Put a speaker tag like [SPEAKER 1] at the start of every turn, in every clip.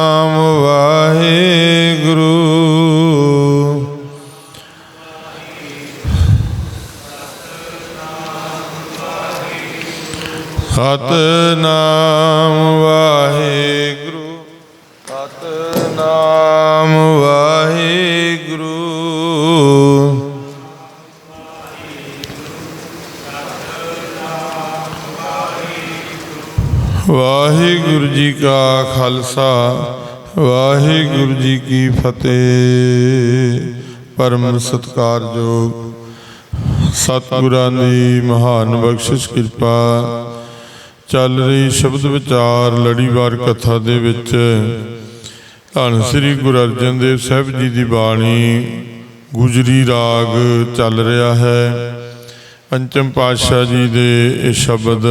[SPEAKER 1] ਨਾਮ ਖਾਲਸਾ, ਵਾਹਿਗੁਰੂ ਜੀ ਕੀ ਫਤਿਹ। ਪਰਮ ਸਤਕਾਰਯੋਗ ਸਤਿਗੁਰਾਂ ਦੀ ਮਹਾਨ ਬਖਸ਼ਿਸ਼ ਕਿਰਪਾ ਚੱਲ ਰਹੀ ਸ਼ਬਦ ਵਿਚਾਰ ਲੜੀਵਾਰ ਕਥਾ ਦੇ ਵਿੱਚ ਧੰਨ ਸ੍ਰੀ ਗੁਰੂ ਅਰਜਨ ਦੇਵ ਸਾਹਿਬ ਜੀ ਦੀ ਬਾਣੀ, ਗੁਜਰੀ ਰਾਗ ਚੱਲ ਰਿਹਾ ਹੈ। ਪੰਚਮ ਪਾਤਸ਼ਾਹ ਜੀ ਦੇ ਇਹ ਸ਼ਬਦ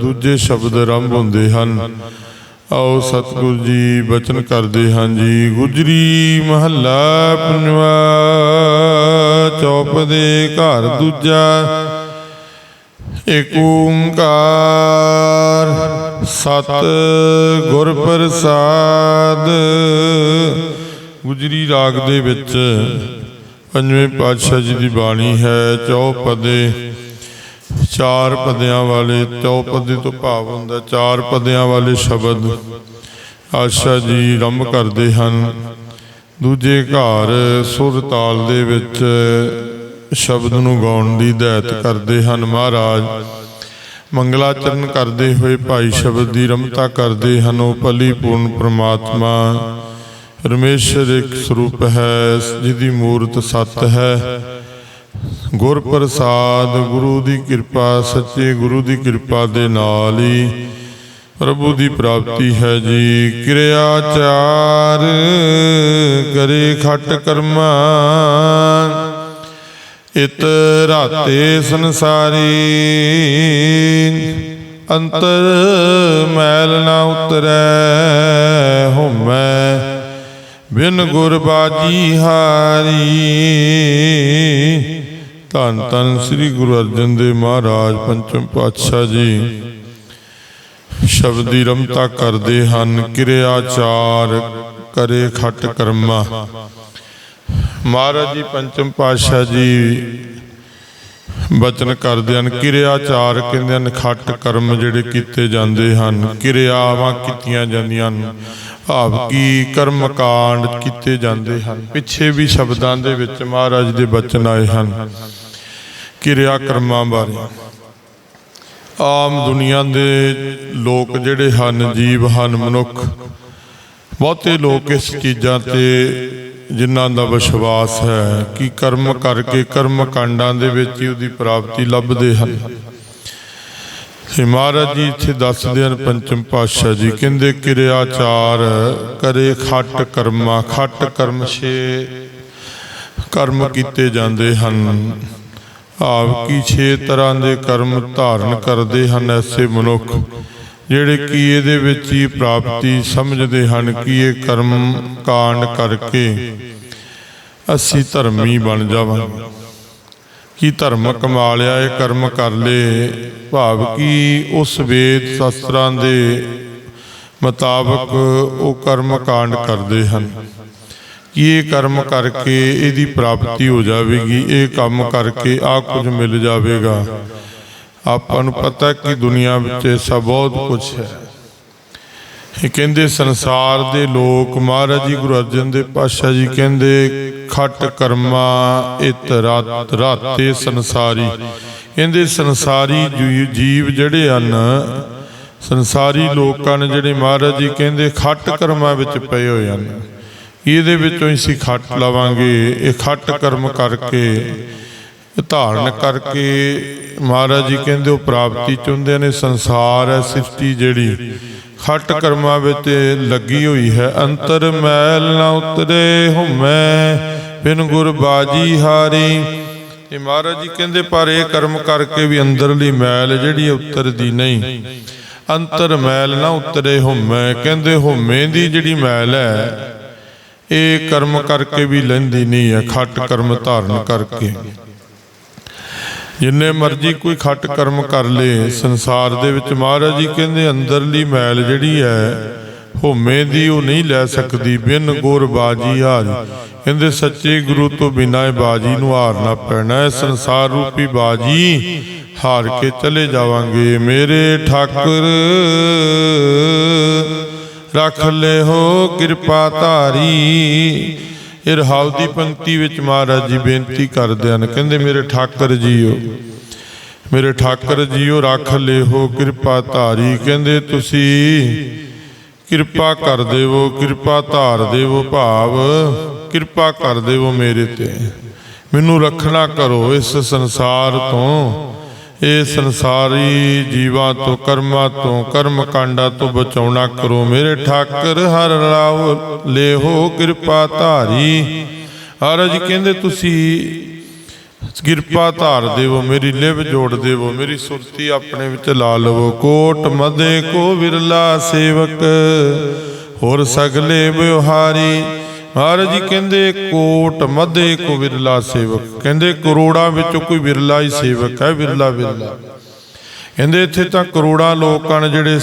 [SPEAKER 1] ਦੂਜੇ ਸ਼ਬਦ ਆਰੰਭ ਹੁੰਦੇ ਹਨ। ਆਓ ਸਤਿਗੁਰੂ ਜੀ ਬਚਨ ਕਰਦੇ ਹਾਂ ਜੀ। ਗੁਜਰੀ ਮਹੱਲਾ ਪੰਜਵਾ, ਚੌਪ ਦੇ ਘਰ ਦੂਜਾ ਏਕ ਓੰਕਾਰ ਸਤ ਗੁਰ ਪ੍ਰਸਾਦ। ਗੁਜਰੀ ਰਾਗ ਦੇ ਵਿੱਚ ਪੰਜਵੇਂ ਪਾਤਸ਼ਾਹ ਜੀ ਦੀ ਬਾਣੀ ਹੈ ਚੌਪਦੇ ਚਾਰ ਪਦਿਆਂ ਵਾਲੇ ਚੌਪਦੇ ਤੋਂ ਭਾਵ ਹੁੰਦਾ, ਚਾਰ ਪਦਿਆਂ ਵਾਲੇ ਸ਼ਬਦ। ਆਸ਼ਾ ਜੀ ਰੰਭ ਕਰਦੇ ਹਨ। ਦੂਜੇ ਘਰ ਸੁਰ ਤਾਲ ਦੇ ਵਿੱਚ ਸ਼ਬਦ ਨੂੰ ਗਾਉਣ ਦੀ ਹਦਾਇਤ ਕਰਦੇ ਹਨ। ਮਹਾਰਾਜ, ਮੰਗਲਾਚਰਨ ਕਰਦੇ ਹੋਏ ਭਾਈ ਸ਼ਬਦ ਦੀ ਰਮਤਾ ਕਰਦੇ ਹਨ। ਉਹ ਭਲੀ ਪੂਰਨ ਪ੍ਰਮਾਤਮਾ ਪਰਮੇਸ਼ਰ ਇੱਕ ਸਰੂਪ ਹੈ ਜਿਹਦੀ ਮੂਰਤ ਸਤ ਹੈ। ਗੁਰ ਪ੍ਰਸਾਦ, ਗੁਰੂ ਦੀ ਕਿਰਪਾ, ਸੱਚੇ ਗੁਰੂ ਦੀ ਕਿਰਪਾ ਦੇ ਨਾਲ ਹੀ ਪ੍ਰਭੂ ਦੀ ਪ੍ਰਾਪਤੀ ਹੈ ਜੀ। ਕਿਰਿਆ ਚਾਰ, ਕਰੇ ਖਟ ਕਰਮਾ। ਇਤ ਰਾਤੇ ਸੰਸਾਰੀ, ਅੰਤਰ ਮੈਲ ਨਾ ਉਤਰੈ, ਹੁਮੈ ਬਿਨ ਗੁਰ ਬਾਜੀ ਹਾਰੀ। ਧੰਨ ਧੰਨ ਸ੍ਰੀ ਗੁਰੂ ਅਰਜਨ ਦੇਵ ਮਹਾਰਾਜ, ਪੰਚਮ ਪਾਤਸ਼ਾਹ ਜੀ। ਸ਼ਬਦੀ ਰਮਤਾ ਕਰਦੇ ਹਨ, ਕਿਰਿਆ ਚਾਰ ਕਰੇ ਖਟ ਕਰਮਾ। ਮਹਾਰਾਜ ਜੀ, ਪੰਚਮ ਪਾਤਸ਼ਾਹ ਜੀ, ਬਚਨ ਕਰਦੇ ਹਨ ਕਿਰਿਆਚਾਰ ਕਹਿੰਦੇ ਹਨ, ਖੱਟ ਕਰਮ ਜਿਹੜੇ ਕੀਤੇ ਜਾਂਦੇ ਹਨ। ਕਿਰਿਆਵਾਂ ਕੀਤੀਆਂ ਜਾਂਦੀਆਂ ਹਨ। ਭਾਵ ਕੀ ਕਰਮ ਕਾਂਡ ਕੀਤੇ ਜਾਂਦੇ ਹਨ? ਪਿੱਛੇ ਵੀ ਸ਼ਬਦਾਂ ਦੇ ਵਿੱਚ ਮਹਾਰਾਜ ਦੇ ਬਚਨ ਆਏ ਹਨ। ਕਿਰਿਆ ਕਰਮਾਂ ਬਾਰੇ। ਆਮ ਦੁਨੀਆ ਦੇ ਲੋਕ ਜਿਹੜੇ ਹਨ, ਜੀਵ ਹਨ, ਮਨੁੱਖ, ਬਹੁਤੇ ਲੋਕ ਇਸ ਚੀਜ਼ਾਂ ਤੇ ਜਿਨ੍ਹਾਂ ਦਾ ਵਿਸ਼ਵਾਸ ਹੈ ਕਿ ਕਰਮ ਕਰਕੇ ਕਰਮ ਕਾਂਡਾਂ ਦੇ ਵਿੱਚ ਹੀ ਉਹਦੀ ਪ੍ਰਾਪਤੀ ਲੱਭਦੇ ਹਨ। ਤੇ ਮਹਾਰਾਜ ਜੀ, ਇੱਥੇ ਦੱਸਦੇ ਹਨ ਪੰਚਮ ਪਾਤਸ਼ਾਹ ਜੀ, ਕਹਿੰਦੇ ਕਿਰਿਆਚਾਰ ਕਰੇ ਖੱਟ ਕਰਮਾ, ਖੱਟ ਕਰਮ ਛੇ ਕਰਮ ਕੀਤੇ ਜਾਂਦੇ ਹਨ। ਆਪ ਕੀ ਛੇ ਤਰ੍ਹਾਂ ਦੇ ਕਰਮ ਧਾਰਨ ਕਰਦੇ ਹਨ ਐਸੇ ਮਨੁੱਖ, ਜਿਹੜੇ ਕਿ ਇਹਦੇ ਵਿੱਚ ਹੀ ਪ੍ਰਾਪਤੀ ਸਮਝਦੇ ਹਨ ਕਿ ਇਹ ਕਰਮ ਕਾਂਡ ਕਰਕੇ ਅਸੀਂ ਧਰਮੀ ਬਣ ਜਾਵਾਂਗੇ। ਕੀ ਧਰਮ ਕਮਾਲਿਆ, ਇਹ ਕਰਮ ਕਰ ਲੇ। ਭਾਵ ਕੀ ਉਸ ਵੇਦ ਸ਼ਾਸਤਰਾਂ ਦੇ ਮੁਤਾਬਕ ਉਹ ਕਰਮ ਕਾਂਡ ਕਰਦੇ ਹਨ। ਕਿ ਇਹ ਕਰਮ ਕਰਕੇ ਇਹਦੀ ਪ੍ਰਾਪਤੀ ਹੋ ਜਾਵੇਗੀ, ਇਹ ਕੰਮ ਕਰਕੇ ਆ ਕੁਝ ਮਿਲ ਜਾਵੇਗਾ। ਆਪਾਂ ਨੂੰ ਪਤਾ ਕਿ ਦੁਨੀਆ ਵਿੱਚ ਐਸਾ ਬਹੁਤ ਕੁਝ ਹੈ। ਇਹ ਕਹਿੰਦੇ ਸੰਸਾਰ ਦੇ ਲੋਕ ਮਹਾਰਾਜ ਜੀ ਗੁਰੂ ਅਰਜਨ ਦੇ ਪਾਤਸ਼ਾਹ ਜੀ ਕਹਿੰਦੇ, ਖੱਟ ਕਰਮਾ ਇਤ ਰਾਤ, ਰਾਤੇ ਸੰਸਾਰੀ। ਕਹਿੰਦੇ, ਸੰਸਾਰੀ ਜੀਵ- ਜੀਵ ਜਿਹੜੇ ਹਨ, ਸੰਸਾਰੀ ਲੋਕਾਂ ਨੇ ਜਿਹੜੇ ਮਹਾਰਾਜ ਜੀ ਕਹਿੰਦੇ, ਖੱਟ ਕਰਮਾਂ ਵਿੱਚ ਪਏ ਹੋਏ ਹਨ। ਇਹਦੇ ਵਿੱਚੋਂ ਅਸੀਂ ਖੱਟ ਲਵਾਂਗੇ। ਇਹ ਖੱਟ ਕਰਮ ਕਰਕੇ ਧਾਰਨ ਕਰਕੇ ਮਹਾਰਾਜ ਜੀ ਕਹਿੰਦੇ ਉਹ ਪ੍ਰਾਪਤੀ ਚਾਹੁੰਦੇ ਨੇ, ਸੰਸਾਰ ਹੈ ਸ੍ਰਿਸ਼ਟੀ ਜਿਹੜੀ। ਖੱਟ ਕਰਮਾਂ ਵਿੱਚ ਲੱਗੀ ਹੋਈ ਹੈ। ਅੰਤਰ ਮੈਲ ਨਾ ਉਤਰੇ ਹੁਮੈ, ਬਿਨ ਗੁਰ ਬਾਜੀ ਹਾਰੀ। ਤੇ ਮਹਾਰਾਜ ਜੀ ਕਹਿੰਦੇ, ਪਰ ਇਹ ਕਰਮ ਕਰਕੇ ਵੀ ਅੰਦਰਲੀ ਮੈਲ ਜਿਹੜੀ ਉਤਰਦੀ ਨਹੀਂ। ਅੰਤਰ ਮੈਲ ਨਾ ਉਤਰੇ ਹੁਮੈ, ਕਹਿੰਦੇ ਹੁਮੇ ਦੀ ਜਿਹੜੀ ਮੈਲ ਹੈ, ਇਹ ਕਰਮ ਕਰਕੇ ਵੀ ਲੈਂਦੀ ਨਹੀਂ ਹੈ, ਖੱਟ ਕਰਮ ਧਾਰਨ ਕਰਕੇ। ਜਿੰਨੇ ਮਰਜ਼ੀ ਕੋਈ ਖੱਟ ਕਰਮ ਕਰ ਲੇ, ਸੰਸਾਰ ਦੇ ਵਿੱਚ ਮਹਾਰਾਜ ਜੀ ਕਹਿੰਦੇ ਅੰਦਰਲੀ ਮੈਲ ਜਿਹੜੀ ਹੈ ਹੋਮੇ ਦੀ ਉਹ ਨਹੀਂ ਲੈ ਸਕਦੀ, ਬਿਨ ਗੁਰ ਬਾਜੀ ਹਾਰੀ। ਕਹਿੰਦੇ ਸੱਚੇ ਗੁਰੂ ਤੋਂ ਬਿਨਾਂ ਇਹ ਬਾਜੀ ਨੂੰ ਹਾਰਨਾ ਪੈਣਾ ਹੈ ਸੰਸਾਰ ਰੂਪੀ ਬਾਜੀ ਹਾਰ ਕੇ ਚਲੇ ਜਾਵਾਂਗੇ। ਮੇਰੇ ਠਾਕੁਰ, ਰੱਖ ਲੈ ਹੋ ਕਿਰਪਾ ਧਾਰੀ ਇਹ ਰਹਾਉ ਦੀ ਪੰਕਤੀ ਵਿੱਚ ਮਹਾਰਾਜ ਜੀ ਬੇਨਤੀ ਕਰਦੇ ਹਨ, ਕਹਿੰਦੇ, ਮੇਰੇ ਠਾਕਰ ਜੀਓ, ਮੇਰੇ ਠਾਕਰ ਜੀਓ, ਰੱਖ ਲੈ ਕਿਰਪਾ ਧਾਰੀ। ਕਹਿੰਦੇ, ਤੁਸੀਂ ਕਿਰਪਾ ਕਰ ਦੇਵੋ, ਕਿਰਪਾ ਧਾਰ ਦੇਵੋ ਭਾਵ, ਕਿਰਪਾ ਕਰ ਦੇਵੋ ਮੇਰੇ ਤੇ। ਮੈਨੂੰ ਰੱਖਣਾ ਕਰੋ ਇਸ ਸੰਸਾਰ ਤੋਂ। ਇਹ ਸੰਸਾਰੀ ਜੀਵਾਂ ਤੋਂ ਕਰਮਾਂ ਤੋਂ ਕਰਮ ਕਾਂਡਾਂ ਤੋਂ ਬਚਾਉਣਾ ਕਰੋ। ਮੇਰੇ ਠਾਕਰ, ਹਰ ਰਾਵ ਲੇਹੋ ਕਿਰਪਾ ਧਾਰੀ। ਹਰਜ ਕਹਿੰਦੇ ਤੁਸੀਂ ਕਿਰਪਾ ਧਾਰ ਦੇਵੋ, ਮੇਰੀ ਲਿਵ ਜੋੜ ਦੇਵੋ, ਮੇਰੀ ਸੁਰਤੀ ਆਪਣੇ ਵਿੱਚ ਲਾ ਲਵੋ। ਕੋਟ ਮਦੇ ਕੋ ਵਿਰਲਾ ਸੇਵਕ, ਹੋਰ ਸਗਲੇ ਵਿਵਹਾਰੀ। ਮਹਾਰਾਜ ਜੀ ਕਹਿੰਦੇ, ਕੋਟ ਮਧੇ ਕੋ ਵਿਰਲਾ ਸੇਵਕ। ਕਹਿੰਦੇ, ਕਰੋੜਾਂ ਵਿੱਚੋਂ ਕੋਈ ਵਿਰਲਾ ਹੀ ਸੇਵਕ ਹੈ, ਵਿਰਲਾ ਵਿਰਲਾ। ਕਹਿੰਦੇ, ਇੱਥੇ ਤਾਂ ਕਰੋੜਾਂ ਲੋਕ ਹਨ ਜਿਹੜੇ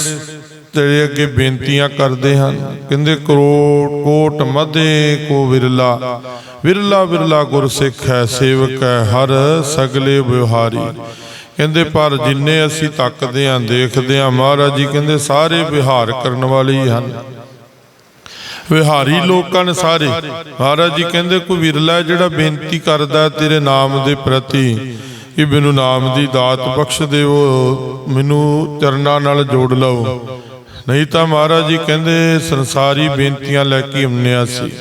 [SPEAKER 1] ਤੇਰੇ ਅੱਗੇ ਬੇਨਤੀਆਂ ਕਰਦੇ ਹਨ। ਕਹਿੰਦੇ, ਕਰੋੜ, ਕੋਟ ਮਧੇ ਕੋ ਵਿਰਲਾ। ਵਿਰਲਾ ਵਿਰਲਾ ਗੁਰਸਿੱਖ ਹੈ, ਸੇਵਕ ਹੈ, ਹਰ ਸਗਲੇ ਵਿਹਾਰੀ। ਕਹਿੰਦੇ, ਪਰ ਜਿੰਨੇ ਅਸੀਂ ਤੱਕਦੇ ਹਾਂ, ਦੇਖਦੇ ਹਾਂ, ਮਹਾਰਾਜ ਜੀ ਕਹਿੰਦੇ, ਸਾਰੇ ਵਿਹਾਰ ਕਰਨ ਵਾਲੇ ਹੀ ਹਨ। ਵਿਹਾਰੀ ਲੋਕਾਂ ਨੇ ਸਾਰੇ। ਮਹਾਰਾਜ ਜੀ ਕਹਿੰਦੇ, ਕੋਈ ਵਿਰਲਾ ਜਿਹੜਾ ਬੇਨਤੀ ਕਰਦਾ ਤੇਰੇ ਨਾਮ ਦੇ ਪ੍ਰਤੀ? ਕਿ ਮੈਨੂੰ ਨਾਮ ਦੀ ਦਾਤ ਬਖਸ਼ ਦਿਓ ਮੈਨੂੰ ਚਰਨਾਂ ਨਾਲ ਜੋੜ ਲਓ। ਨਹੀਂ ਤਾਂ ਮਹਾਰਾਜ ਜੀ ਕਹਿੰਦੇ, ਸੰਸਾਰੀ ਬੇਨਤੀਆਂ ਲੈ ਕੇ ਆਉਂਦੇ ਹਾਂ ਅਸੀਂ।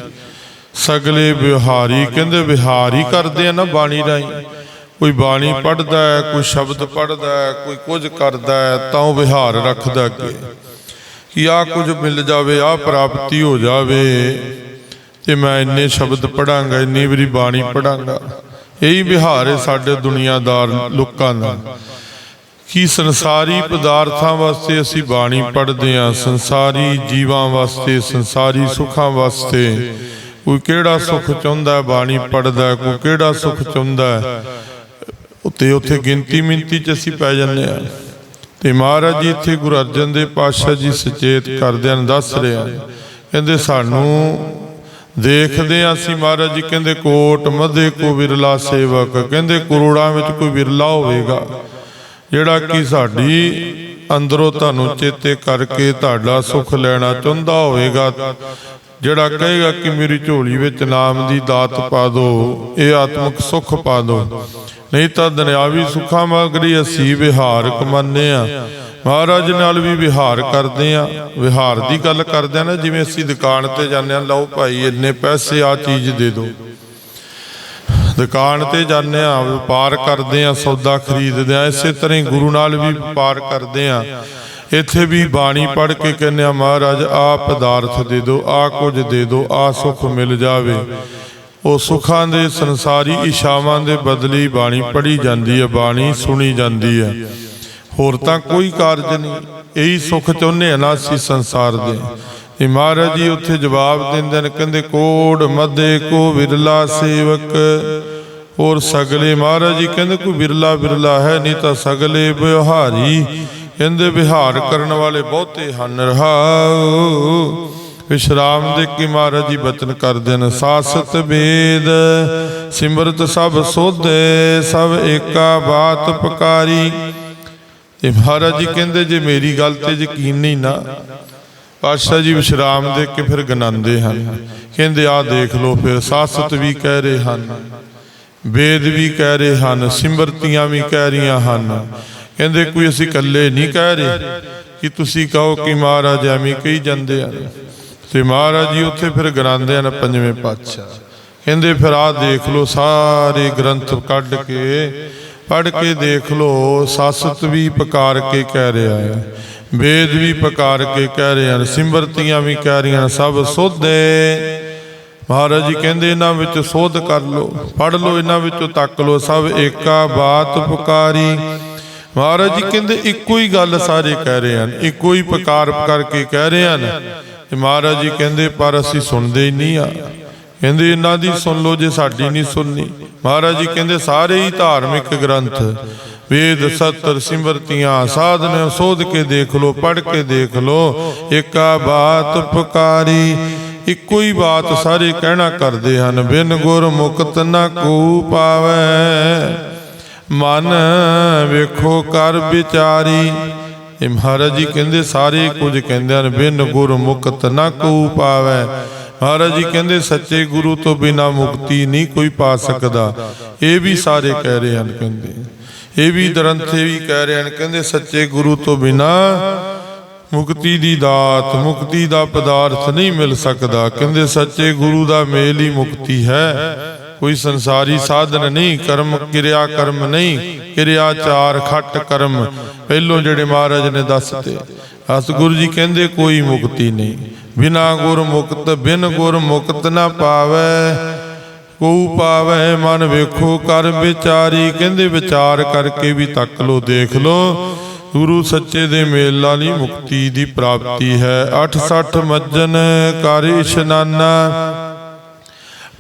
[SPEAKER 1] ਸਗਲੇ ਵਿਹਾਰੀ ਕਹਿੰਦੇ, ਵਿਹਾਰੀ ਕਰਦੇ ਆ ਨਾ ਬਾਣੀ ਰਾਹੀਂ। ਕੋਈ ਬਾਣੀ ਪੜ੍ਹਦਾ ਹੈ, ਕੋਈ ਸ਼ਬਦ ਪੜ੍ਹਦਾ ਹੈ, ਕੋਈ ਕੁਝ ਕਰਦਾ ਹੈ, ਤਾਂ ਉਹ ਵਿਹਾਰ ਰੱਖਦਾ ਅੱਗੇ। ਕਿ ਆ ਕੁਝ ਮਿਲ ਜਾਵੇ ਆ ਪ੍ਰਾਪਤੀ ਹੋ ਜਾਵੇ। ਤੇ ਮੈਂ ਇੰਨੇ ਸ਼ਬਦ ਪੜਾਂਗਾ ਇੰਨੀ ਵਾਰੀ ਬਾਣੀ ਪੜਾਂਗਾ ਇਹੀ ਵਿਹਾਰ ਹੈ ਸਾਡੇ ਦੁਨੀਆਦਾਰ ਲੋਕਾਂ ਦਾ ਕਿ ਸੰਸਾਰੀ ਪਦਾਰਥਾਂ ਵਾਸਤੇ ਅਸੀਂ ਬਾਣੀ ਪੜ੍ਹਦੇ ਹਾਂ, ਸੰਸਾਰੀ ਜੀਵਾਂ ਵਾਸਤੇ, ਸੰਸਾਰੀ ਸੁੱਖਾਂ ਵਾਸਤੇ। ਕੋਈ ਕਿਹੜਾ ਸੁੱਖ ਚਾਹੁੰਦਾ ਹੈ, ਬਾਣੀ ਪੜ੍ਹਦਾ ਕੋਈ ਕਿਹੜਾ ਸੁੱਖ ਚਾਹੁੰਦਾ ਹੈ ਉੱਤੇ ਉੱਥੇ ਗਿਣਤੀ ਮਿੰਤੀ ਚ ਅਸੀਂ ਪੈ ਜਾਂਦੇ ਆ ਤੇ ਮਹਾਰਾਜ ਜੀ ਇੱਥੇ ਗੁਰੂ ਅਰਜਨ ਦੇ ਪਾਤਸ਼ਾਹ ਜੀ ਸੁਚੇਤ ਕਰਦਿਆਂ ਦੱਸ ਰਹੇ ਕਹਿੰਦੇ ਸਾਨੂੰ ਦੇਖਦੇ ਹਾਂ ਅਸੀਂ ਮਹਾਰਾਜ ਜੀ, ਕਹਿੰਦੇ ਕੋਟ ਮਧੇ ਕੋ ਵਿਰਲਾ ਸੇਵਕ, ਕਹਿੰਦੇ ਕਰੋੜਾਂ ਵਿੱਚ ਕੋਈ ਵਿਰਲਾ ਹੋਵੇਗਾ। ਜਿਹੜਾ ਕਿ ਸਾਡੀ ਅੰਦਰੋਂ ਤੁਹਾਨੂੰ ਚੇਤੇ ਕਰਕੇ ਤੁਹਾਡਾ ਸੁੱਖ ਲੈਣਾ ਚਾਹੁੰਦਾ ਹੋਵੇਗਾ। ਜਿਹੜਾ ਕਹੇਗਾ ਕਿ ਮੇਰੀ ਝੋਲੀ ਵਿੱਚ ਨਾਮ ਦੀ ਦਾਤ ਪਾ ਦਿਓ ਇਹ ਆਤਮਿਕ ਸੁੱਖ ਪਾ ਦਿਓ ਨਹੀਂ ਤਾਂ ਦੁਨਿਆਵੀ ਸੁੱਖਾਂ ਮਗਰੀ ਅਸੀਂ ਵਿਹਾਰ ਕਮਾਨੇ ਆ ਮਹਾਰਾਜ ਨਾਲ ਵੀ ਵਿਹਾਰ ਕਰਦੇ ਆ ਵਿਹਾਰ ਦੀ ਗੱਲ ਕਰਦੇ ਆ ਨਾ, ਜਿਵੇਂ ਅਸੀਂ ਦੁਕਾਨ ਤੇ ਜਾਂਦੇ ਆ ਲਓ ਭਾਈ, ਇੰਨੇ ਪੈਸੇ ਆ ਚੀਜ਼ ਦੇ ਦਿਓ ਦੁਕਾਨ ਤੇ ਜਾਂਦੇ ਆ ਵਪਾਰ ਕਰਦੇ ਆ ਸੌਦਾ ਖਰੀਦਦੇ ਆ ਇਸੇ ਤਰ੍ਹਾਂ ਹੀ ਗੁਰੂ ਨਾਲ ਵੀ ਵਪਾਰ ਕਰਦੇ ਆ ਇੱਥੇ ਵੀ ਬਾਣੀ ਪੜ੍ਹ ਕੇ ਕਹਿੰਦੇ ਆ, ਮਹਾਰਾਜ ਆ ਪਦਾਰਥ ਦੇ ਦਿਓ ਆ ਕੁਝ ਦੇ ਦਿਓ ਆ ਸੁੱਖ ਮਿਲ ਜਾਵੇ। ਉਹ ਸੁੱਖਾਂ ਦੇ ਸੰਸਾਰੀ ਇਸ਼ਾਵਾਂ ਦੇ ਬਦਲੀ ਬਾਣੀ ਪੜ੍ਹੀ ਜਾਂਦੀ ਹੈ, ਬਾਣੀ ਸੁਣੀ ਜਾਂਦੀ ਹੈ। ਹੋਰ ਤਾਂ ਕੋਈ ਕਾਰਜ ਨਹੀਂ। ਇਹੀ ਸੁੱਖ ਚਾਹੁੰਦੇ ਆ ਨਾ ਅਸੀਂ ਸੰਸਾਰ ਦੇ। ਤੇ ਮਹਾਰਾਜ ਜੀ ਉੱਥੇ ਜਵਾਬ ਦਿੰਦੇ ਨੇ, ਕਹਿੰਦੇ, ਕੋੜ ਮਦੇ ਕੋ ਵਿਰਲਾ ਸੇਵਕ। ਹੋਰ ਸਗਲੇ, ਮਹਾਰਾਜ ਜੀ ਕਹਿੰਦੇ, ਕੋਈ ਵਿਰਲਾ ਵਿਰਲਾ ਹੈ ਨਹੀਂ ਤਾਂ ਸਗਲੇ ਵਿਵਹਾਰੀ ਕਹਿੰਦੇ ਵਿਹਾਰ ਕਰਨ ਵਾਲੇ ਬਹੁਤੇ ਹਨ, ਰਹਾਉ। ਵਿਸ਼ਰਾਮ ਦੇ ਕੀ ਮਹਾਰਾਜ ਜੀ ਬਚਨ ਕਰਦੇ ਨੇ, ਸਾਸਤ ਵੇਦ, ਸਿਮਰਤ ਸਭ ਸੋਧੇ, ਸਭ ਏਕਾ ਬਾਤ ਪਕਾਰੀ। ਤੇ ਮਹਾਰਾਜ ਜੀ ਕਹਿੰਦੇ, ਜੇ ਮੇਰੀ ਗੱਲ ਤੇ ਯਕੀਨ ਨਹੀਂ ਨਾ, ਪਾਤਸ਼ਾਹ ਜੀ ਵਿਸ਼ਰਾਮ ਦੇ ਕੇ ਫਿਰ ਗਨਾਉਂਦੇ ਹਨ। ਕਹਿੰਦੇ ਆ ਦੇਖ ਲਓ, ਫਿਰ ਸਾਸਤ ਵੀ ਕਹਿ ਰਹੇ ਹਨ, ਵੇਦ ਵੀ ਕਹਿ ਰਹੇ ਹਨ, ਸਿਮਰਤੀਆਂ ਵੀ ਕਹਿ ਰਹੀਆਂ ਹਨ। ਕਹਿੰਦੇ ਕੋਈ ਅਸੀਂ ਇਕੱਲੇ ਨਹੀਂ ਕਹਿ ਰਹੇ ਕਿ ਤੁਸੀਂ ਕਹੋ ਕਿ ਮਹਾਰਾਜ ਐਵੇਂ ਕਹੀ ਜਾਂਦੇ ਹਨ ਤੇ ਮਹਾਰਾਜ ਜੀ ਉੱਥੇ ਫਿਰ ਗਰਾਉਂਦੇ ਹਨ ਪੰਜਵੇਂ ਪਾਤਸ਼ਾਹ। ਕਹਿੰਦੇ ਫਿਰ ਆਹ ਦੇਖ ਲਓ, ਸਾਰੇ ਗ੍ਰੰਥ ਕੱਢ ਕੇ, ਪੜ੍ਹ ਕੇ ਦੇਖ ਲੋ ਸਾਸਤ ਵੀ ਪਕਾਰ ਕੇ ਕਹਿ ਰਿਹਾ ਹੈ, ਵੇਦ ਵੀ ਪਕਾਰ ਕੇ ਕਹਿ ਰਹੇ ਹਨ, ਸਿਮਰਤੀਆਂ ਵੀ ਕਹਿ ਰਹੀਆਂ ਸਭ ਸਭ ਸੋਧੇ। ਮਹਾਰਾਜ ਜੀ ਕਹਿੰਦੇ ਇਹਨਾਂ ਵਿੱਚ ਸੋਧ ਕਰ ਲਓ ਪੜ ਲਓ, ਇਹਨਾਂ ਵਿੱਚੋਂ ਤੱਕ ਲਓ, ਸਭ ਏਕਾ ਬਾਤ ਪੁਕਾਰੀ। ਮਹਾਰਾਜ ਜੀ ਕਹਿੰਦੇ, ਇੱਕੋ ਹੀ ਗੱਲ ਸਾਰੇ ਕਹਿ ਰਹੇ ਹਨ, ਇੱਕੋ ਹੀ ਪੁਕਾਰ ਕਰਕੇ ਕਹਿ ਰਹੇ ਹਨ। ਤੇ ਮਹਾਰਾਜ ਜੀ ਕਹਿੰਦੇ, ਪਰ ਅਸੀਂ ਸੁਣਦੇ ਹੀ ਨਹੀਂ ਆ। ਕਹਿੰਦੇ, ਇਹਨਾਂ ਦੀ ਸੁਣ ਲਓ ਜੇ ਸਾਡੀ ਨਹੀਂ ਸੁਣਨੀ। ਮਹਾਰਾਜ ਜੀ ਕਹਿੰਦੇ, ਸਾਰੇ ਹੀ ਧਾਰਮਿਕ ਗ੍ਰੰਥ, ਵੇਦ, ਸਤਰ, ਸਿਮਰਤੀਆਂ, ਸਾਧਨ ਸੋਧ ਕੇ ਦੇਖ ਲੋ ਪੜ ਕੇ ਦੇਖ ਲੋ ਏਕਾ ਬਾਤ ਪੁਕਾਰੀ, ਇੱਕੋ ਹੀ ਬਾਤ ਸਾਰੇ ਕਹਿਣਾ ਕਰਦੇ ਹਨ। ਬਿਨ ਗੁਰ ਮੁਕਤ ਨਾ ਕੋ ਪਾਵੈ। ਮਨ ਵੇਖੋ ਕਰ ਵਿਚਾਰੀ। ਇਹ ਮਹਾਰਾਜ ਜੀ ਕਹਿੰਦੇ ਸਾਰੇ ਕੁਝ ਕਹਿੰਦੇ ਹਨ, ਬਿਨ ਗੁਰ ਮੁਕਤ ਨ ਕੋ ਪਾਵੈ। ਮਹਾਰਾਜ ਜੀ ਕਹਿੰਦੇ ਸੱਚੇ ਗੁਰੂ ਤੋਂ ਬਿਨਾ ਮੁਕਤੀ ਨਹੀਂ ਕੋਈ ਪਾ ਸਕਦਾ। ਇਹ ਵੀ ਸਾਰੇ ਕਹਿ ਰਹੇ ਹਨ ਕਹਿੰਦੇ। ਇਹ ਵੀ ਦਰੰਥੇ ਵੀ ਕਹਿ ਰਹੇ ਹਨ ਕਹਿੰਦੇ ਸੱਚੇ ਗੁਰੂ ਤੋਂ ਬਿਨਾ ਮੁਕਤੀ ਦੀ ਦਾਤ, ਮੁਕਤੀ ਦਾ ਪਦਾਰਥ ਨਹੀਂ ਮਿਲ ਸਕਦਾ। ਕਹਿੰਦੇ ਸੱਚੇ ਗੁਰੂ ਦਾ ਮੇਲ ਹੀ ਮੁਕਤੀ ਹੈ। ਕੋਈ ਸੰਸਾਰੀ ਸਾਧਨ ਨਹੀਂ, ਕਰਮ ਕਿਰਿਆ ਕਰਮ ਨਹੀਂ, ਕਿਰਿਆ ਚਾਰ ਖੱਟ ਕਰਮ। ਪਹਿਲੋਂ ਜਿਹੜੇ ਮਹਾਰਾਜ ਨੇ ਦੱਸਤੇ, ਸਤਿਗੁਰੂ ਜੀ ਕਹਿੰਦੇ ਕੋਈ ਮੁਕਤੀ ਨਹੀਂ। ਬਿਨਾ ਗੁਰ ਮੁਕਤ ਬਿਨ ਗੁਰ ਮੁਕਤ ਨਾ ਪਾਵੈ। ਕੋ ਪਾਵੈ ਮਨ ਵੇਖੋ, ਕਰ ਵਿਚਾਰੀ, ਕਹਿੰਦੇ ਵਿਚਾਰ ਕਰਕੇ ਵੀ ਤੱਕ ਲੋ, ਦੇਖ ਲੋ। ਗੁਰੂ ਸੱਚੇ ਦੇ ਮੇਲ ਨਾਲ ਹੀ ਮੁਕਤੀ ਦੀ ਪ੍ਰਾਪਤੀ ਹੈ। 860 ਮੱਜਨ ਕਰ ਇਸ਼ਨਾਨਾ।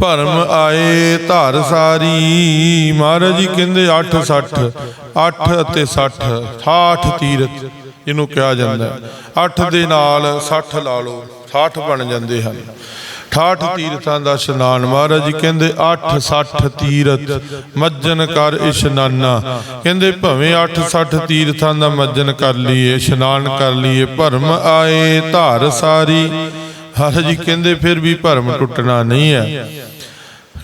[SPEAKER 1] ਭਰਮ ਆਏ ਧਰ ਸਾਰੀ। ਮਹਾਰਾਜ ਜੀ ਕਹਿੰਦੇ 860 8 ਅਤੇ 60 68 ਤੀਰਥ ਇਹਨੂੰ ਕਿਹਾ ਜਾਂਦਾ 8 ਦੇ ਨਾਲ 60 ਲਾ ਲਓ 60 ਬਣ ਜਾਂਦੇ ਹਨ। 68 ਤੀਰਥਾਂ ਦਾ ਇਸ਼ਨਾਨ, ਮਹਾਰਾਜ ਜੀ ਕਹਿੰਦੇ 8 60 ਤੀਰਥ, ਮੱਜਨ ਕਰ ਇਸ਼ਨਾਨਾ। ਕਹਿੰਦੇ ਭਵੇਂ 8 60 ਤੀਰਥਾਂ ਦਾ ਮੱਜਨ ਕਰ ਲਈਏ, ਇਸ਼ਨਾਨ ਕਰ ਲਈਏ, ਭਰਮ ਆਏ ਧਾਰ ਸਾਰੀ। ਮਹਾਰਾਜ ਜੀ ਕਹਿੰਦੇ ਫਿਰ ਵੀ ਭਰਮ ਟੁੱਟਣਾ ਨਹੀਂ ਹੈ।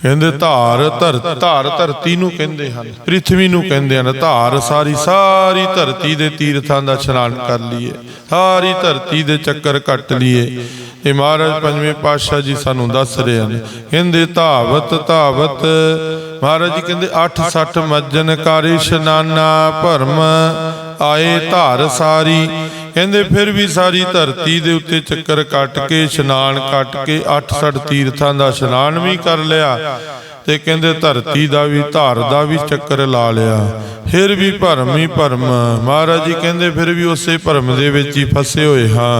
[SPEAKER 1] ਕਹਿੰਦੇ ਧਾਰ ਧਰ ਧਾਰ ਧਰਤੀ ਨੂੰ ਕਹਿੰਦੇ ਹਨ, ਪ੍ਰਿਥਵੀ ਨੂੰ ਕਹਿੰਦੇ ਹਨ, ਧਾਰ ਸਾਰੀ ਸਾਰੀ ਧਰਤੀ ਦੇ ਤੀਰਥਾਂ ਦਾ ਇਸ਼ਨਾਨ ਕਰ ਲਈਏ, ਸਾਰੀ ਧਰਤੀ ਦੇ ਚੱਕਰ ਕੱਟ ਲਈਏ। ਇਹ ਮਹਾਰਾਜ ਪੰਜਵੇਂ ਪਾਤਸ਼ਾਹ ਜੀ ਸਾਨੂੰ ਦੱਸ ਰਹੇ ਹਨ, ਕਹਿੰਦੇ ਧਾਵਤ ਧਾਵਤ, ਮਹਾਰਾਜ ਜੀ ਕਹਿੰਦੇ 860 ਮੱਜਨ ਕਰ ਇਸ਼ਨਾਨਾ ਭਰਮ, ਆਏ ਧਾਰ ਸਾਰੀ ਕਹਿੰਦੇ ਫਿਰ ਵੀ ਸਾਰੀ ਧਰਤੀ ਦੇ ਉੱਤੇ ਚੱਕਰ ਕੱਟ ਕੇ, ਇਸ਼ਨਾਨ ਕੱਟ ਕੇ 860 ਤੀਰਥਾਂ ਦਾ ਇਸ਼ਨਾਨ ਵੀ ਕਰ ਲਿਆ ਤੇ ਕਹਿੰਦੇ ਧਰਤੀ ਦਾ ਵੀ, ਧਾਰ ਦਾ ਵੀ ਚੱਕਰ ਲਾ ਲਿਆ। ਫਿਰ ਵੀ ਭਰਮ ਹੀ ਭਰਮ। ਮਹਾਰਾਜ ਜੀ ਕਹਿੰਦੇ ਫਿਰ ਵੀ ਉਸੇ ਭਰਮ ਦੇ ਵਿੱਚ ਹੀ ਫਸੇ ਹੋਏ ਹਾਂ।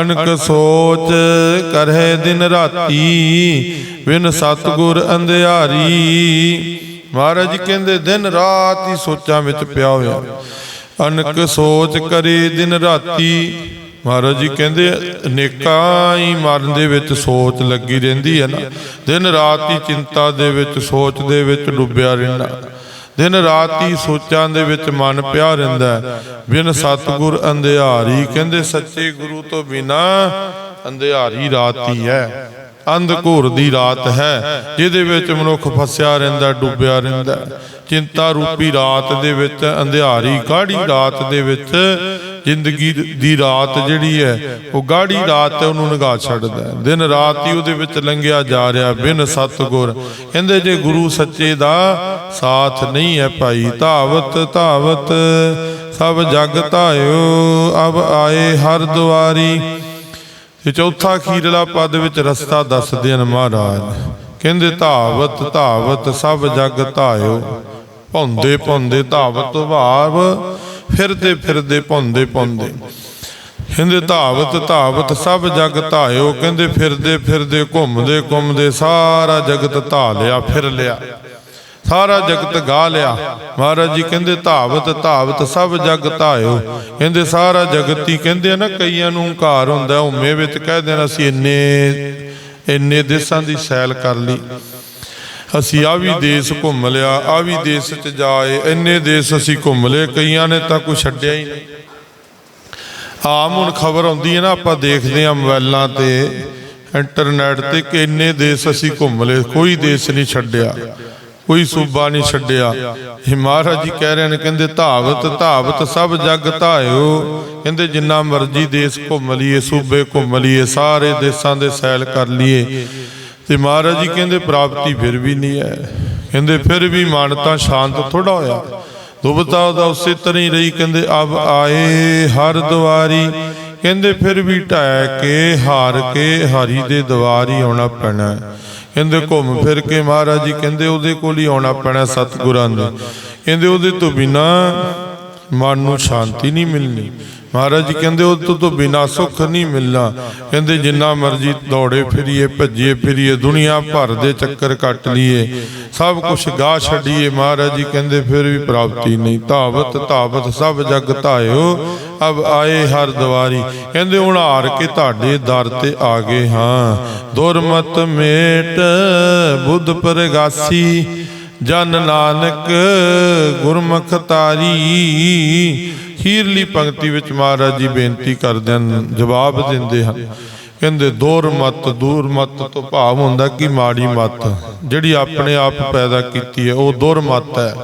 [SPEAKER 1] ਅਨਕ ਸੋਚ ਕਰਹਿ ਦਿਨ ਰਾਤੀ, ਬਿਨ ਸਤਗੁਰ ਅੰਧਿਆਰੀ। ਮਹਾਰਾਜ ਜੀ ਕਹਿੰਦੇ ਦਿਨ ਰਾਤ ਹੀ ਸੋਚਾਂ ਵਿੱਚ ਪਿਆ ਹੋਇਆ। ਅਨਕ ਸੋਚ ਕਰੇ ਦਿਨ ਰਾਤੀ। ਮਹਾਰਾਜ ਜੀ ਕਹਿੰਦੇ, ਅਨੇਕਾਂ ਹੀ ਮਰਨ ਦੇ ਵਿੱਚ ਸੋਚ ਲੱਗੀ ਰਹਿੰਦੀ ਹੈ ਨਾ। ਦਿਨ ਰਾਤ ਹੀ ਚਿੰਤਾ ਦੇ ਵਿੱਚ, ਸੋਚ ਦੇ ਵਿੱਚ ਡੁੱਬਿਆ ਰਹਿੰਦਾ। ਦਿਨ ਰਾਤ ਹੀ ਸੋਚਾਂ ਦੇ ਵਿੱਚ ਮਨ ਪਿਆ ਰਹਿੰਦਾ ਹੈ। ਬਿਨ ਸਤਗੁਰ ਅੰਧਿਆਰੀ ਕਹਿੰਦੇ, ਸੱਚੇ ਗੁਰੂ ਤੋਂ ਬਿਨਾ ਅੰਧਿਆਰੀ ਰਾਤ ਹੀ ਹੈ। ਅੰਧਕੂਰ ਦੀ ਰਾਤ ਹੈ, ਜਿਹਦੇ ਵਿੱਚ ਮਨੁੱਖ ਫਸਿਆ ਰਹਿੰਦਾ, ਡੁੱਬਿਆ ਰਹਿੰਦਾ। ਚਿੰਤਾ ਰੂਪੀ ਰਾਤ ਦੇ ਵਿੱਚ, ਅੰਧਿਆਰੀ ਗਾੜੀ ਰਾਤ ਦੇ ਵਿੱਚ, ਜ਼ਿੰਦਗੀ ਦੀ ਰਾਤ ਜਿਹੜੀ ਹੈ, ਉਹ ਗਾੜੀ ਰਾਤ ਹੈ ਉਹਨੂੰ ਨਗਾ ਛੱਡਦਾ ਦਿਨ ਰਾਤ ਹੀ ਉਹਦੇ ਵਿੱਚ ਲੰਘਿਆ ਜਾ ਰਿਹਾ ਬਿਨ ਸਤਗੁਰ। ਕਹਿੰਦੇ ਜੇ ਗੁਰੂ ਸੱਚੇ ਦਾ ਸਾਥ ਨਹੀਂ ਹੈ ਭਾਈ, ਧਾਵਤ ਧਾਵਤ, ਸਭ ਜਗ ਧਾਇਓ, ਅਬ ਆਏ ਹਰ ਦੁਆਰੀ। ਤੇ ਚੌਥਾ ਖੀਰਲਾ ਪਦ ਵਿੱਚ ਰਸਤਾ ਦੱਸਦੇ ਹਨ ਮਹਾਰਾਜ। ਕਹਿੰਦੇ ਧਾਵਤ ਧਾਵਤ, ਸਭ ਜਗ ਧਾਇਓ। ਭੌਂਦੇ ਭੌਂਦੇ ਧਾਵਤ ਭਾਵ, ਫਿਰਦੇ ਫਿਰਦੇ, ਭੌਂਦੇ ਭੌਂਦੇ। ਕਹਿੰਦੇ ਧਾਵਤ ਧਾਵਤ ਸਭ ਜਗ ਧਾਇਓ, ਕਹਿੰਦੇ ਫਿਰਦੇ ਫਿਰਦੇ, ਘੁੰਮਦੇ ਘੁੰਮਦੇ, ਸਾਰਾ ਜਗਤ ਧਾ ਲਿਆ, ਫਿਰ ਲਿਆ। ਸਾਰਾ ਜਗਤ ਗਾ ਲਿਆ। ਮਹਾਰਾਜ ਜੀ ਕਹਿੰਦੇ ਧਾਵਤ ਧਾਵਤ ਸਭ ਜਗ ਧਾਇਓ। ਕਹਿੰਦੇ ਸਾਰਾ ਜਗਤ ਹੀ ਕਹਿੰਦੇ ਆ ਨਾ, ਕਈਆਂ ਨੂੰ ਹੰਕਾਰ ਹੁੰਦਾ ਹਉਮੈ ਵਿੱਚ ਕਹਿ ਦੇਣਾ, ਅਸੀਂ ਇੰਨੇ ਇੰਨੇ ਦੇਸ਼ਾਂ ਦੀ ਸੈਲ ਕਰ ਲਈ। ਅਸੀਂ ਆ ਵੀ ਦੇਸ਼ ਘੁੰਮ ਲਿਆ, ਆ ਵੀ ਦੇਸ਼ ਚ ਜਾਏ, ਇੰਨੇ ਦੇਸ਼ ਅਸੀਂ ਘੁੰਮ ਲਏ, ਕਈਆਂ ਨੇ ਤਾਂ ਕੋਈ ਛੱਡਿਆ ਹੀ ਨਹੀਂ। ਆਮ ਹੁਣ ਖਬਰ ਆਉਂਦੀ ਹੈ ਨਾ, ਆਪਾਂ ਦੇਖਦੇ ਆ ਮੋਬਾਈਲਾਂ ਤੇ, ਇੰਟਰਨੈਟ ਤੇ ਕਿ ਇੰਨੇ ਦੇਸ਼ ਅਸੀਂ ਘੁੰਮ ਲਏ, ਕੋਈ ਦੇਸ਼ ਨਹੀਂ ਛੱਡਿਆ, ਕੋਈ ਸੂਬਾ ਨਹੀਂ ਛੱਡਿਆ। ਇਹ ਮਹਾਰਾਜ ਜੀ ਕਹਿ ਰਹੇ ਨੇ, ਕਹਿੰਦੇ ਧਾਵਤ ਧਾਵਤ ਸਭ ਜਗ ਧਾਇਓ। ਕਹਿੰਦੇ ਜਿੰਨਾ ਮਰਜ਼ੀ ਦੇਸ਼ ਘੁੰਮ ਲਈਏ, ਸੂਬੇ ਘੁੰਮ ਲਈਏ, ਸਾਰੇ ਦੇਸ਼ਾਂ ਦੇ ਸੈਲ ਕਰ ਲਈਏ। ਤੇ ਮਹਾਰਾਜ ਜੀ ਕਹਿੰਦੇ ਪ੍ਰਾਪਤੀ ਫਿਰ ਵੀ ਨਹੀਂ ਹੈ। ਕਹਿੰਦੇ ਫਿਰ ਵੀ ਮਨ ਤਾਂ ਸ਼ਾਂਤ ਥੋੜਾ ਹੋਇਆ। ਦੁਬਤਾ ਉਹਦਾ ਉਸੇ ਤਰ੍ਹਾਂ ਹੀ ਰਹੀ, ਕਹਿੰਦੇ ਅਬ ਆਏ ਹਰ ਦੁਆਰੀ ਕਹਿੰਦੇ ਫਿਰ ਵੀ ਢਾਇ ਕੇ, ਹਾਰ ਕੇ, ਹਰੀ ਦੇ ਦੁਆਰ ਹੀ ਆਉਣਾ ਪੈਣਾ। ਕਹਿੰਦੇ ਘੁੰਮ ਫਿਰ ਕੇ ਮਹਾਰਾਜ ਜੀ ਕਹਿੰਦੇ ਉਹਦੇ ਕੋਲ ਹੀ ਆਉਣਾ ਪੈਣਾ ਸਤਿਗੁਰਾਂ ਦੇ ਕਹਿੰਦੇ ਉਹਦੇ ਤੋਂ ਬਿਨਾ ਮਨ ਨੂੰ ਸ਼ਾਂਤੀ ਨਹੀਂ ਮਿਲਣੀ। ਮਹਾਰਾਜ ਜੀ ਕਹਿੰਦੇ ਉਹ ਤੋਂ ਤੋਂ ਬਿਨਾ ਸੁੱਖ ਨਹੀਂ ਮਿਲਣਾ। ਕਹਿੰਦੇ ਜਿੰਨਾ ਮਰਜ਼ੀ ਦੌੜੇ ਫਿਰੀਏ, ਭੱਜੀਏ ਫਿਰੀਏ, ਦੁਨੀਆ ਭਰ ਦੇ ਚੱਕਰ ਕੱਟ ਲਈਏ। ਸਭ ਕੁਝ ਗਾ ਛੱਡੀਏ। ਮਹਾਰਾਜ ਜੀ ਕਹਿੰਦੇ ਫਿਰ ਵੀ ਪ੍ਰਾਪਤੀ ਨਹੀਂ। ਧਾਵਤ ਧਾਵਤ ਸਭ ਜਗ ਧਾਇਓ। ਅਬ ਆਏ ਹਰ ਦਵਾਰੀ। ਕਹਿੰਦੇ ਹੁਣ ਹਾਰ ਕੇ ਤੁਹਾਡੇ ਦਰ ਤੇ ਆ ਗਏ ਹਾਂ। ਦੁਰਮਤ ਮੇਟ ਬੁੱਧ ਪ੍ਰਗਾਸੀ। ਜਨ ਨਾਨਕ ਗੁਰਮੁਖ ਤਾਰੀ। ਖੀਰਲੀ ਪੰਕਤੀ ਵਿੱਚ ਮਹਾਰਾਜ ਜੀ ਬੇਨਤੀ ਕਰਦੇ ਹਨ, ਜਵਾਬ ਦਿੰਦੇ ਹਨ। ਕਹਿੰਦੇ, ਦੂਰ ਮਤ ਦੂਰ ਮਤ ਤੋਂ ਭਾਵ ਹੁੰਦਾ ਕਿ ਮਾੜੀ ਮਤ। ਜਿਹੜੀ ਆਪਣੇ ਆਪ ਪੈਦਾ ਕੀਤੀ ਹੈ, ਉਹ ਦੂਰ ਮਤ ਹੈ।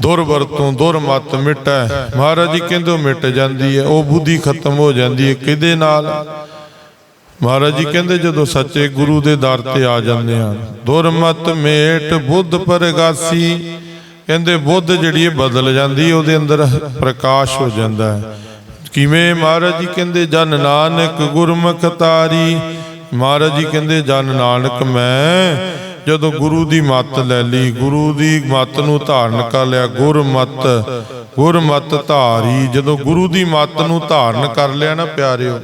[SPEAKER 1] ਦੁਰ ਵਰਤੋਂ, ਦੁਰ ਮਤ ਮਿਟੈ ਮਹਾਰਾਜ ਜੀ ਕਹਿੰਦੇ, ਉਹ ਮਿਟ ਜਾਂਦੀ ਹੈ, ਉਹ ਬੁੱਧੀ ਖਤਮ ਹੋ ਜਾਂਦੀ ਹੈ। ਕਿਹਦੇ ਨਾਲ? ਮਹਾਰਾਜ ਜੀ ਕਹਿੰਦੇ, ਜਦੋਂ ਸੱਚੇ ਗੁਰੂ ਦੇ ਦਰ ਤੇ ਆ ਜਾਂਦੇ ਆ ਦੁਰਮਤ ਮੇਟ ਬੁੱਧ ਪਰਗਾਸੀ ਕਹਿੰਦੇ ਬੁੱਧ ਜਿਹੜੀ ਇਹ ਬਦਲ ਜਾਂਦੀ, ਉਹਦੇ ਅੰਦਰ ਪ੍ਰਕਾਸ਼ ਹੋ ਜਾਂਦਾ ਹੈ। ਕਿਵੇਂ ਮਹਾਰਾਜ ਜੀ ਕਹਿੰਦੇ, ਜਨ ਨਾਨਕ ਗੁਰਮੁਖ ਤਾਰੀ। ਮਹਾਰਾਜ ਜੀ ਕਹਿੰਦੇ, ਜਨ ਨਾਨਕ ਮੈਂ। ਜਦੋਂ ਗੁਰੂ ਦੀ ਮੱਤ ਲੈ ਲਈ, ਗੁਰੂ ਦੀ ਮੱਤ ਨੂੰ ਧਾਰਨ ਕਰ ਲਿਆ, ਗੁਰਮਤ ਗੁਰਮਤ ਧਾਰੀ। ਜਦੋਂ ਗੁਰੂ ਦੀ ਮੱਤ ਨੂੰ ਧਾਰਨ ਕਰ ਲਿਆ ਨਾ ਪਿਆਰਿਓ,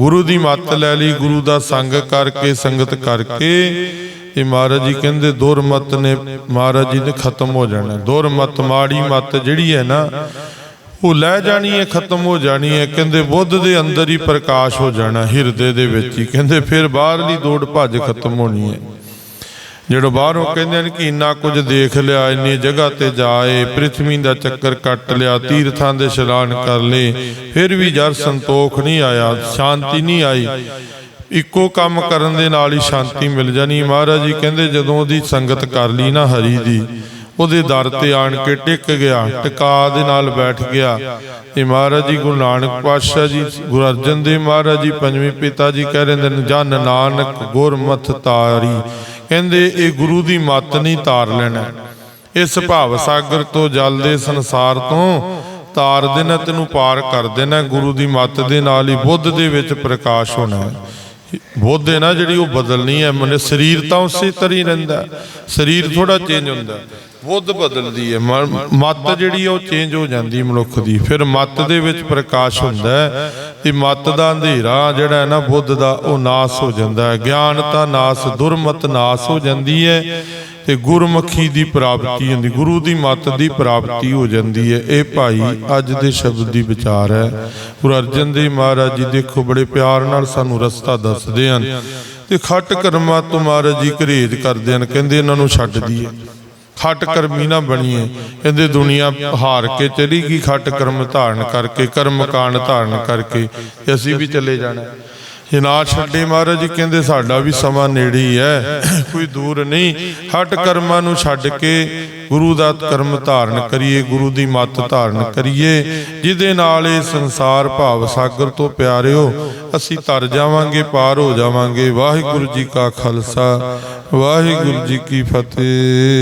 [SPEAKER 1] ਗੁਰੂ ਦੀ ਮੱਤ ਲੈ ਲਈ, ਗੁਰੂ ਦਾ ਸੰਗ ਕਰਕੇ, ਸੰਗਤ ਕਰਕੇ ਇਹ ਮਹਾਰਾਜ ਜੀ ਕਹਿੰਦੇ ਦੁਰਮਤ ਨੇ ਮਹਾਰਾਜ ਜੀ ਨੇ ਖਤਮ ਹੋ ਜਾਣਾ। ਦੁਰਮਤ ਮਾੜੀ ਮਤ ਜਿਹੜੀ ਹੈ ਨਾ, ਉਹ ਲੈ ਜਾਣੀ ਹੈ, ਖਤਮ ਹੋ ਜਾਣੀ ਹੈ। ਕਹਿੰਦੇ, ਬੁੱਧ ਦੇ ਅੰਦਰ ਹੀ ਪ੍ਰਕਾਸ਼ ਹੋ ਜਾਣਾ, ਹਿਰਦੇ ਦੇ ਵਿੱਚ ਹੀ। ਕਹਿੰਦੇ, ਫਿਰ ਬਾਹਰਲੀ ਦੌੜ ਭੱਜ ਖਤਮ ਹੋਣੀ ਹੈ। ਜਿਹੜਾ ਬਾਹਰੋਂ ਕਹਿੰਦੇ ਨੇ ਕਿ ਇੰਨਾ ਕੁਝ ਦੇਖ ਲਿਆ, ਇੰਨੀ ਜਗ੍ਹਾ ਤੇ ਜਾਏ, ਪ੍ਰਿਥਵੀ ਦਾ ਚੱਕਰ ਕੱਟ ਲਿਆ, ਤੀਰਥਾਂ ਦੇ ਇਸ਼ਨਾਨ ਕਰ ਲਏ, ਫਿਰ ਵੀ ਜਰ ਸੰਤੋਖ ਨਹੀਂ ਆਇਆ, ਸ਼ਾਂਤੀ ਨਹੀਂ ਆਈ। ਇੱਕੋ ਕੰਮ ਕਰਨ ਦੇ ਨਾਲ ਹੀ ਸ਼ਾਂਤੀ ਮਿਲ ਜਾਣੀ। ਮਹਾਰਾਜ ਜੀ ਕਹਿੰਦੇ, ਜਦੋਂ ਉਹਦੀ ਸੰਗਤ ਕਰ ਲਈ ਨਾ ਹਰੀ ਦੀ ਉਹਦੇ ਦਰ ਤੇ ਆਣ ਕੇ ਟਿਕ ਗਿਆ, ਟਿਕਾ ਦੇ ਨਾਲ ਬੈਠ ਗਿਆ। ਇਹ ਮਹਾਰਾਜ ਜੀ ਗੁਰੂ ਨਾਨਕ ਪਾਤਸ਼ਾਹ ਜੀ, ਗੁਰੂ ਅਰਜਨ ਦੇਵ ਮਹਾਰਾਜ ਜੀ, ਪੰਜਵੇਂ ਪਿਤਾ ਜੀ ਕਹਿ ਰਹੇ ਨੇ, ਜਨ ਨਾਨਕ ਗੁਰਮਤਿ ਤਾਰੀ। ਕਹਿੰਦੇ, ਇਹ ਗੁਰੂ ਦੀ ਮੱਤ ਨਹੀਂ ਤਾਰ ਲੈਣਾ। ਇਸ ਭਾਵ ਸਾਗਰ ਤੋਂ ਜਲ ਦੇ ਸੰਸਾਰ ਤੋਂ ਤਾਰ ਦੇਣਾ ਤੈਨੂੰ ਪਾਰ ਕਰ ਦੇਣਾ। ਗੁਰੂ ਦੀ ਮੱਤ ਦੇ ਨਾਲ ਹੀ ਬੁੱਧ ਦੇ ਵਿੱਚ ਪ੍ਰਕਾਸ਼ ਹੋਣਾ ਬੁੱਧ ਹੈ ਨਾ ਜਿਹੜੀ ਉਹ ਬਦਲਣੀ ਹੈ, ਮਨੇ ਸਰੀਰ ਤਾਂ ਉਸੇ ਤਰ੍ਹਾਂ ਹੀ। ਰਹਿੰਦਾ ਸਰੀਰ ਥੋੜਾ ਚੇਂਜ ਹੁੰਦਾ ਬੁੱਧ ਬਦਲਦੀ ਹੈ। ਮ- ਮੱਤ ਜਿਹੜੀ ਉਹ ਚੇਂਜ ਹੋ ਜਾਂਦੀ ਮਨੁੱਖ ਦੀ। ਫਿਰ ਮੱਤ ਦੇ ਵਿੱਚ ਪ੍ਰਕਾਸ਼ ਹੁੰਦਾ ਹੈ ਤੇ ਮੱਤ ਦਾ ਅੰਧੇਰਾ ਜਿਹੜਾ ਹੈ ਨਾ ਬੁੱਧ ਦਾ, ਉਹ ਨਾਸ ਹੋ ਜਾਂਦਾ ਹੈ। ਗਿਆਨ ਤਾਂ ਨਾਸ, ਦੁਰਮਤ ਨਾਸ ਹੋ ਜਾਂਦੀ ਹੈ ਤੇ ਗੁਰਮੁਖੀ ਦੀ ਪ੍ਰਾਪਤੀ ਹੁੰਦੀ, ਗੁਰੂ ਦੀ ਮੱਤ ਦੀ ਪ੍ਰਾਪਤੀ ਹੋ ਜਾਂਦੀ ਹੈ। ਇਹ ਭਾਈ ਅੱਜ ਦੇ ਸ਼ਬਦ ਦੀ ਵਿਚਾਰ ਹੈ। ਗੁਰੂ ਅਰਜਨ ਦੇਵ ਮਹਾਰਾਜ ਜੀ, ਦੇਖੋ ਬੜੇ ਪਿਆਰ ਨਾਲ ਸਾਨੂੰ ਰਸਤਾ ਦੱਸਦੇ ਹਨ ਤੇ ਖੱਟ ਕਰਮਾਂ ਤੋਂ ਮਹਾਰਾਜ ਜੀ ਘਰੇਜ ਕਰਦੇ ਹਨ, ਕਹਿੰਦੇ ਇਹਨਾਂ ਨੂੰ ਛੱਡ ਦਈਏ। ਖੱਟ ਕਰਮੀ ਨਾ ਬਣੀਏ। ਕਹਿੰਦੇ ਦੁਨੀਆ ਹਾਰ ਕੇ ਚਲੀ ਗਈ ਖੱਟ ਕਰਮ ਧਾਰਨ ਕਰਕੇ, ਕਰਮ ਕਾਂਡ ਧਾਰਨ ਕਰਕੇ ਅਸੀਂ ਵੀ ਚਲੇ ਜਾਣਾ। ਜੇ ਨਾ ਛੱਡੇ ਮਹਾਰਾਜ ਜੀ ਕਹਿੰਦੇ ਸਾਡਾ ਵੀ ਸਮਾਂ ਨੇੜੇ ਹੀ ਹੈ, ਕੋਈ ਦੂਰ ਨਹੀਂ। ਹਟ ਕਰਮਾਂ ਨੂੰ ਛੱਡ ਕੇ ਗੁਰੂ ਦਾ ਕਰਮ ਧਾਰਨ ਕਰੀਏ, ਗੁਰੂ ਦੀ ਮੱਤ ਧਾਰਨ ਕਰੀਏ। ਜਿਹਦੇ ਨਾਲ ਇਹ ਸੰਸਾਰ ਭਾਵ ਸਾਗਰ ਤੋਂ ਪਿਆਰਿਓ, ਅਸੀਂ ਤਰ ਜਾਵਾਂਗੇ, ਪਾਰ ਹੋ ਜਾਵਾਂਗੇ। ਵਾਹਿਗੁਰੂ ਜੀ ਕਾ ਖਾਲਸਾ, ਵਾਹਿਗੁਰੂ ਜੀ ਕੀ ਫਤਿਹ।